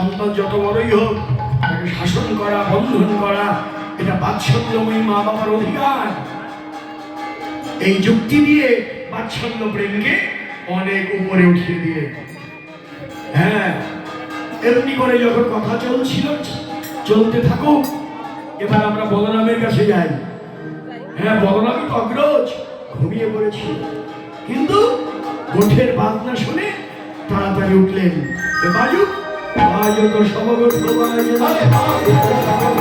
সন্তান যত বড়ই হোক, তাকে শাসন করা, বন্ধন করা, এটা বাৎসল্যময়ী মা বাবার অধিকার। এই যুক্তি দিয়ে বাৎসল্য প্রেমকে অনেক উপরে উঠিয়ে দিয়ে। হ্যাঁ এমনি করে যখন কথা চলছিল, চলতে থাকুক, এবার আমরা বলরামের কাছে যাই। হ্যাঁ বলরামই তো অগ্রজ, ঘুমিয়ে পড়েছিল কিন্তু গোঠের বাজনা শুনে তাড়াতাড়ি উঠলেন। এ বাজু আজ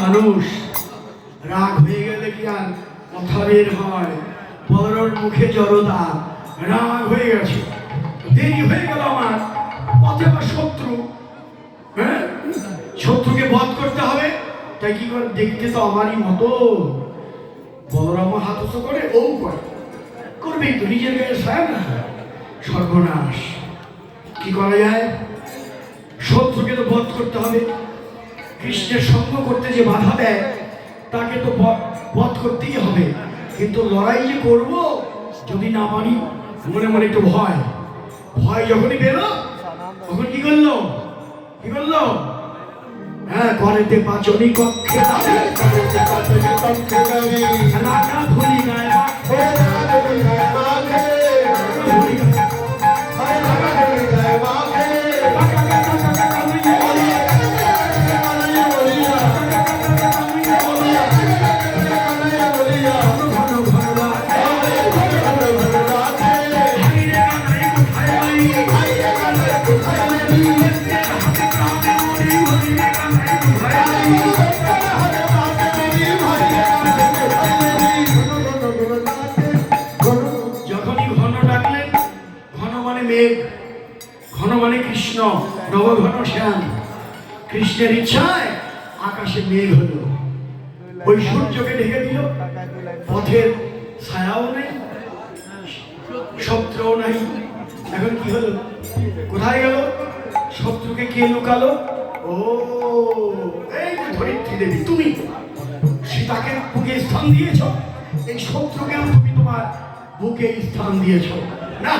মানুষ রাগ হয়ে গেলে কি আর কথা বের হয়? বড়র মুখে জড়তা। রাগ হয়ে গেছে। দেরি হয়ে গেল আমার। পথে আমার শত্রু। হ্যাঁ? শত্রুকে বধ করতে হবে। তাই কি করে দেখতে তো আমারই মতো? বলরাম হাত উঁচু করে, ও করে। করবেই তো, নিজের গায়ে সায় না। সর্বনাশ। কি করা যায়? শত্রুকে তো বধ করতে হবে। কৃষ্ণের সঙ্গ করতে যে বাধা দেয়, তাকে তো বধ করতেই হবে। কিন্তু লড়াই যে করব, যদি না পারি মনে মনে একটু ভয়। ভয় যখনই পেল, তখন কি করল? কি করল? হ্যাঁ করেতে পাচনি কক্ষে রাখা ধরি গায়ে যখনই ঘন ডাকলেন ঘন মানে মেঘ ঘন মানে কৃষ্ণ, নবঘন শ্যাম। কৃষ্ণের ইচ্ছায় আকাশে মেঘ হলো। ওই সূর্যকে ঢেকে দিল। পথের ছায়াও নেই, শত্রুও নাই। এখন কি হলো? কোথায় গেল? শত্রুকে কে লুকালো? ও, এই যে ধরিত্রী দেবী, তুমি। সীতাকে বুকে স্থান দিয়েছ। এই শত্রুকেও তুমি তোমার বুকে স্থান দিয়েছ। না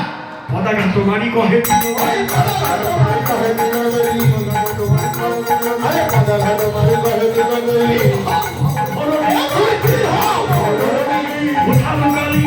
পতাকা তোমারই কহে কোথাও কালী